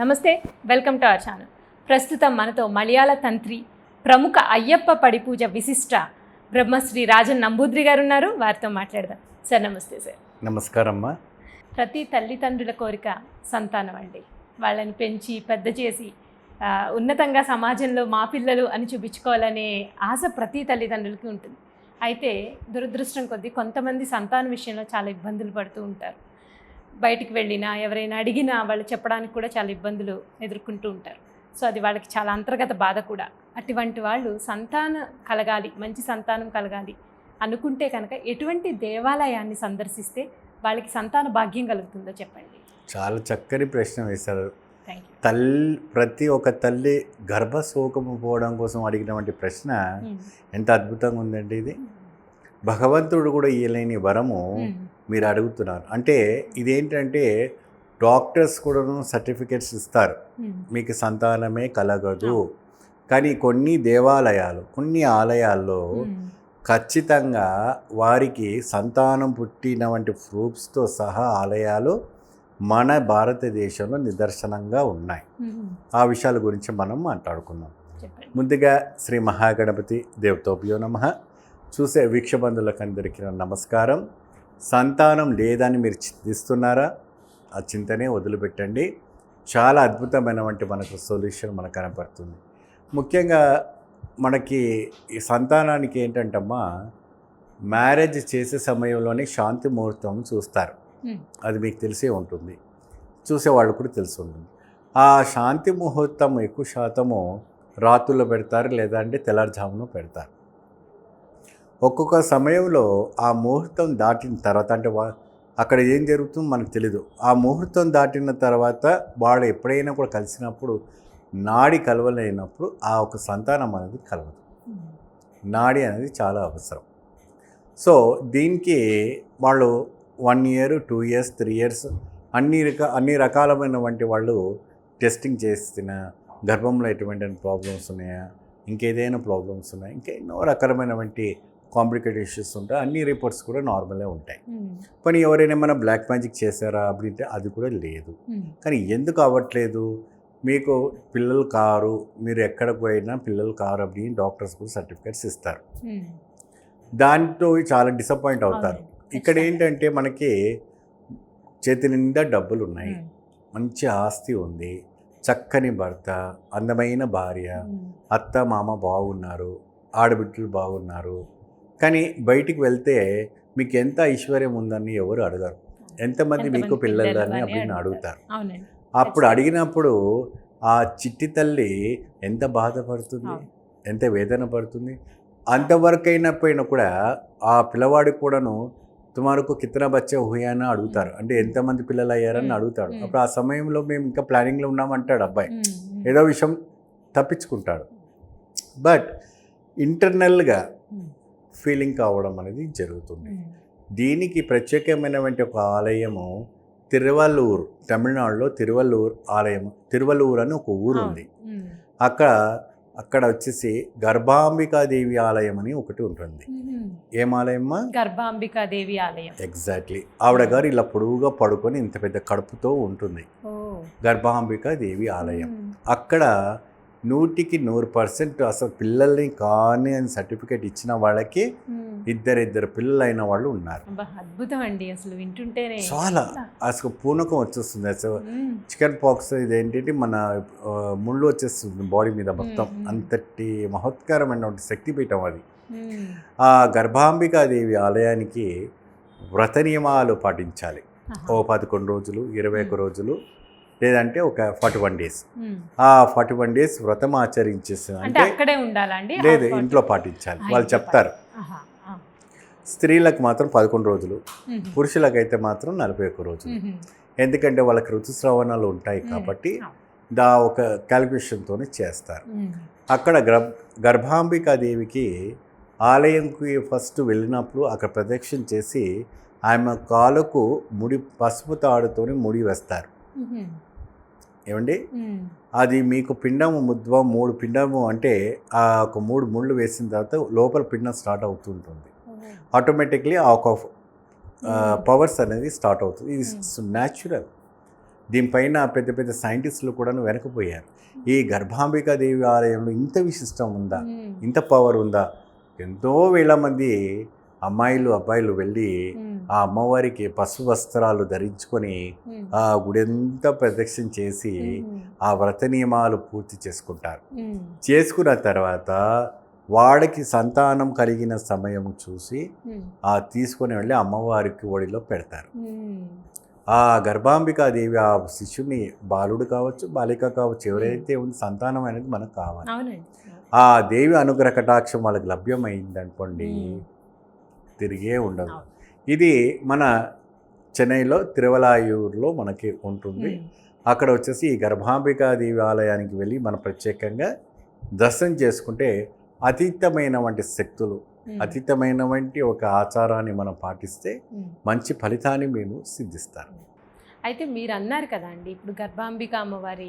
నమస్తే welcome to our channel. ప్రస్తుతం మనతో మలయాళ తంత్రి ప్రముఖ అయ్యప్ప పడి పూజ విశిష్ట బ్రహ్మశ్రీ రాజన్ నంబూద్రి గారు ఉన్నారు. వారితో మాట్లాడదాం. సార్ నమస్తే సార్. నమస్కారం అమ్మా ప్రతి తల్లిదండ్రుల కోరిక సంతానం అండి. వాళ్ళని పెంచి పెద్ద చేసి ఉన్నతంగా సమాజంలో మా పిల్లలు అని చూపించుకోవాలనే ఆశ ప్రతి తల్లిదండ్రులకి ఉంటుంది. అయితే దురదృష్టం కొద్దీ కొంతమంది సంతానం విషయంలో చాలా ఇబ్బందులు పడుతూ ఉంటారు. బయటికి వెళ్ళినా ఎవరైనా అడిగినా వాళ్ళు చెప్పడానికి కూడా చాలా ఇబ్బందులు ఎదుర్కొంటూ ఉంటారు. సో అది వాళ్ళకి చాలా అంతర్గత బాధ కూడా. అటువంటి వాళ్ళు సంతానం కలగాలి మంచి సంతానం కలగాలి అనుకుంటే కనుక ఎటువంటి దేవాలయాన్ని సందర్శిస్తే వాళ్ళకి సంతాన భాగ్యం కలుగుతుందో చెప్పండి. చాలా చక్కని ప్రశ్న వేశారు. తల్లి ప్రతి ఒక్క తల్లి గర్భశోకము పోవడం కోసం అడిగినటువంటి ప్రశ్న ఎంత అద్భుతంగా ఉందండి ఇది. భగవంతుడు కూడా ఇయ్యలేని వరము మీరు అడుగుతున్నారు అంటే ఇదేంటంటే డాక్టర్స్ కూడాను సర్టిఫికెట్స్ ఇస్తారు. మీకు సంతానమే కలగదు. కానీ కొన్ని దేవాలయాలు కొన్ని ఆలయాల్లో ఖచ్చితంగా వారికి సంతానం పుట్టిన వంటి ప్రూఫ్స్తో సహా ఆలయాలు మన భారతదేశంలో నిదర్శనంగా ఉన్నాయి. ఆ విషయాల గురించి మనం మాట్లాడుకుందాం. ముందుగా శ్రీ మహాగణపతి దేవతోభ్యో నమ. చూసే వీక్షబంధులకు అందరికీ నా నమస్కారం. సంతానం లేదని మీరు చింతిస్తున్నారా ఆ చింతనే వదిలిపెట్టండి. చాలా అద్భుతమైనటువంటి మనకు సొల్యూషన్ మనకు కనపడుతుంది. ముఖ్యంగా మనకి ఈ సంతానానికి ఏంటంటమ్మా మ్యారేజ్ చేసే సమయంలోనే శాంతి ముహూర్తం చూస్తారు. అది మీకు తెలిసే ఉంటుంది. చూసేవాళ్ళు కూడా తెలిసి ఉంటుంది. ఆ శాంతి ముహూర్తం ఎక్కువ శాతము రాత్రుల్లో పెడతారు లేదంటే తెల్లారుజామున పెడతారు. ఒక్కొక్క సమయంలో ఆ ముహూర్తం దాటిన తర్వాత అంటే వా అక్కడ ఏం జరుగుతుందో మనకు తెలీదు. ఆ ముహూర్తం దాటిన తర్వాత వాళ్ళు ఎప్పుడైనా కూడా కలిసినప్పుడు నాడి కలవలేనప్పుడు ఆ ఒక సంతానం అనేది కలవదు. నాడి అనేది చాలా అవసరం. సో దీనికి వాళ్ళు one year two years three years అన్ని రక అన్ని రకాలమైన వంటి వాళ్ళు టెస్టింగ్ చేసిన గర్భంలో ఎటువంటి ప్రాబ్లమ్స్ ఉన్నాయా ఇంకేదైనా ప్రాబ్లమ్స్ ఉన్నాయా ఇంకా ఎన్నో రకాలమైనటువంటి కాంప్లికేటెడ్ ఇష్యూస్ ఉంటాయి. అన్ని రిపోర్ట్స్ కూడా నార్మలే ఉంటాయి. కానీ ఎవరైనా ఏమైనా బ్లాక్ మ్యాజిక్ చేశారా అంటే అది కూడా లేదు. కానీ ఎందుకు అవ్వట్లేదు? మీకు పిల్లలు కారు మీరు ఎక్కడికి పోయినా పిల్లలు కారు అని డాక్టర్స్ కూడా సర్టిఫికేట్స్ ఇస్తారు. దాంతో చాలా డిసప్పాయింట్ అవుతారు. ఇక్కడ ఏంటంటే మనకి చేతి నిండా డబ్బులు ఉన్నాయి మంచి ఆస్తి ఉంది. చక్కని భర్త అందమైన భార్య. అత్త మామ బాగున్నారు. ఆడబిడ్డలు బాగున్నారు. కానీ బయటికి వెళ్తే మీకు ఎంత ఐశ్వర్యం ఉందని ఎవరు అడగరు. ఎంతమంది మీకు పిల్లలని అప్పుడు అడుగుతారు. అప్పుడు అడిగినప్పుడు ఆ చిట్టి తల్లి ఎంత బాధపడుతుంది? ఎంత వేదన పడుతుంది? అంతవరకు అయినపోయినా కూడా ఆ పిల్లవాడు కూడాను తుమారుకు కితనా బచ్చే హుయానా అడుగుతారు. అంటే ఎంతమంది పిల్లలు అయ్యారని అడుగుతాడు. అప్పుడు ఆ సమయంలో మేము ఇంకా ప్లానింగ్లో ఉన్నామంటాడు అబ్బాయి. ఏదో విషయం తప్పించుకుంటాడు. బట్ ఇంటర్నల్గా ఫీలింగ్ కావడం అనేది జరుగుతుంది. దీనికి ప్రత్యేకమైనటువంటి ఒక ఆలయము తిరువల్లూరు తమిళనాడులో తిరువల్లూరు ఆలయం తిరువల్లూరు అని ఒక ఊరు ఉంది. అక్కడ అక్కడ వచ్చేసి గర్భాంబికాదేవి ఆలయం అని ఒకటి ఉంటుంది. ఏం ఆలయమ్మా? గర్భాంబికాదేవి ఆలయం. ఎగ్జాక్ట్లీ. ఆవిడ గారు ఇలా పొడువుగా పడుకొని ఇంత పెద్ద కడుపుతో ఉంటుంది. గర్భాంబికాదేవి ఆలయం. అక్కడ నూటికి నూరు పర్సెంట్ అసలు పిల్లల్ని కాని అని సర్టిఫికేట్ ఇచ్చిన వాళ్ళకి. ఇద్దరిద్దరు పిల్లలైన వాళ్ళు ఉన్నారు. అద్భుతం అండి అసలు వింటుంటేనే. చాలా. అసలు పూనకం వచ్చేస్తుంది. అసలు చికెన్ పాక్స్ ఇదేంటి మన ముళ్ళు వచ్చేస్తుంది బాడీ మీద మొత్తం. అంతటి మహత్కరమైనటువంటి శక్తిపీఠం అది. ఆ గర్భాంబికాదేవి ఆలయానికి వ్రత నియమాలు పాటించాలి. ఓ పదకొండు రోజులు ఇరవై ఒక్క రోజులు లేదంటే ఒక ఫార్టీ వన్ డేస్. ఆ ఫార్టీ వన్ డేస్ వ్రతం ఆచరించేసి అంటే అంటే అక్కడే ఉండాలా అండి లేదు? ఇంట్లో పాటించాలి వాళ్ళు చెప్తారు. స్త్రీలకు మాత్రం పదకొండు రోజులు ఉమ్, పురుషులకైతే మాత్రం నలభై ఒక్క రోజులు ఎందుకంటే వాళ్ళకి ఋతుస్రావణాలు ఉంటాయి. కాబట్టి. దా ఒక క్యాలిక్యులేషన్తోనే చేస్తారు అక్కడ గర్భ గర్భాంబికాదేవికి ఆలయంకి ఫస్ట్ వెళ్ళినప్పుడు అక్కడ ప్రదక్షిణ చేసి ఆమె కాలుకు ముడి పసుపు తాడుతోని ముడి వేస్తారు ఏమండి. అది మీకు పిండము ముద్వ మూడు పిండము అంటే ఆ ఒక మూడు ముళ్ళు వేసిన తర్వాత లోపల పిండం స్టార్ట్ అవుతుంటుంది. ఆటోమేటిక్లీ ఆ ఒక. పవర్స్ అనేది స్టార్ట్ అవుతుంది. ఇది న్యాచురల్. దీనిపైన పెద్ద పెద్ద సైంటిస్టులు కూడా వెనకపోయారు. ఈ గర్భాంబికా దేవి ఆలయంలో ఇంత విశిష్టం ఉందా? ఇంత పవర్ ఉందా? ఎంతో వేల మంది అమ్మాయిలు అబ్బాయిలు వెళ్ళి ఆ అమ్మవారికి పసుపు వస్త్రాలు ధరించుకొని ఆ గుడంతా ప్రదక్షిణ చేసి ఆ వ్రత నియమాలు పూర్తి చేసుకుంటారు. చేసుకున్న తర్వాత వాడికి సంతానం కలిగిన సమయం చూసి ఆ తీసుకొని వెళ్ళి అమ్మవారికి ఒడిలో పెడతారు. ఆ గర్భాంబికా దేవి ఆ శిష్యుని బాలుడు కావచ్చు బాలిక కావచ్చు ఎవరైతే ఉంది సంతానం అనేది మనకు కావాలి. ఆ దేవి అనుగ్రహ కటాక్షం వాళ్ళకి లభ్యమైంది అనుకోండి. తిరిగే ఉండదు. ఇది మన చెన్నైలో తిరువలాయూరులో మనకి ఉంటుంది. అక్కడ వచ్చేసి ఈ గర్భాంబికా దేవి ఆలయానికి వెళ్ళి మనం ప్రత్యేకంగా దర్శనం చేసుకుంటే అతీతమైనటువంటి శక్తులు అతీతమైనటువంటి ఒక ఆచారాన్ని మనం పాటిస్తే. మంచి ఫలితాన్ని మేము సిద్ధిస్తారు అయితే మీరు అన్నారు కదా అండి ఇప్పుడు గర్భాంబిక అమ్మవారి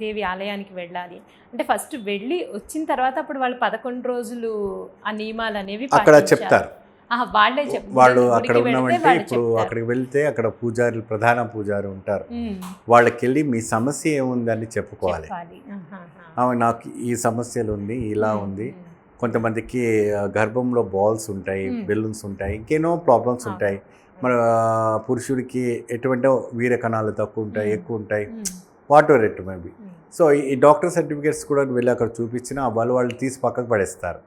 దేవి ఆలయానికి వెళ్ళాలి. అంటే ఫస్ట్ వెళ్ళి వచ్చిన తర్వాత అప్పుడు వాళ్ళు పదకొండు రోజులు ఆ నియమాలు అనేవి అక్కడ. చెప్తారు. వాళ్ళే వాళ్ళు అక్కడ ఉన్నామంటే ఇప్పుడు. అక్కడికి వెళ్తే అక్కడ పూజారులు ప్రధాన పూజారి ఉంటారు. వాళ్ళకి వెళ్ళి మీ సమస్య ఏముందని చెప్పుకోవాలి. నాకు ఈ సమస్యలు ఉంది ఇలా ఉంది. కొంతమందికి గర్భంలో బాల్స్ ఉంటాయి. బెలూన్స్ ఉంటాయి ఇంకేనో ప్రాబ్లమ్స్. ఉంటాయి. మన పురుషుడికి ఎటువంటి వీర కణాలు తక్కువ ఉంటాయి. ఎక్కువ ఉంటాయి. Whatever at maybe. సో ఈ డాక్టర్ సర్టిఫికేట్స్ కూడా వెళ్ళి అక్కడ చూపించిన వాళ్ళు వాళ్ళు తీసి పక్కకు పడేస్తారు.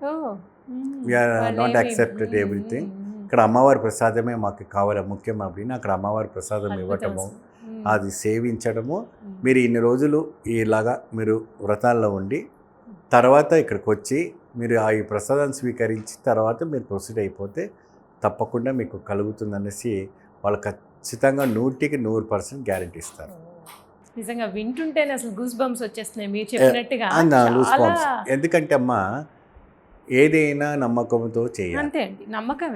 ఓ, ఉమ్, We are వాళ్ళు not ఏమి- accepted ఉమ్, everything. ఉమ్, ఉమ్. ఇక్కడ అమ్మవారి ప్రసాదమే మాకు కావాలి ముఖ్యం அப்படின்னு అక్కడ అమ్మవారి ప్రసాదం అద్భుతం ఇవ్వటము అసలు. ఉమ్, అది సేవించడము ఉమ్, మీరు ఇన్ని రోజులు ఇలాగా మీరు వ్రతాల్లో ఉండి తర్వాత ఇక్కడికి వచ్చి మీరు ఆ ఈ ప్రసాదాన్ని స్వీకరించి తర్వాత మీరు ప్రొసీడ్ అయిపోతే తప్పకుండా మీకు కలుగుతుందనేసి వాళ్ళు ఖచ్చితంగా నూటికి నూరు పర్సెంట్ గ్యారంటీ ఇస్తారు నిజంగా వింటుంటేనే అసలు గూస్ బంప్స్ వచ్చేస్తున్నాయి మీరు చెప్పినట్టుగా అండ్ లూస్ చాలా ఎందుకంటే అమ్మా ఏదైనా నమ్మకంతో చేయాలి. అంతే అండి. నమ్మకం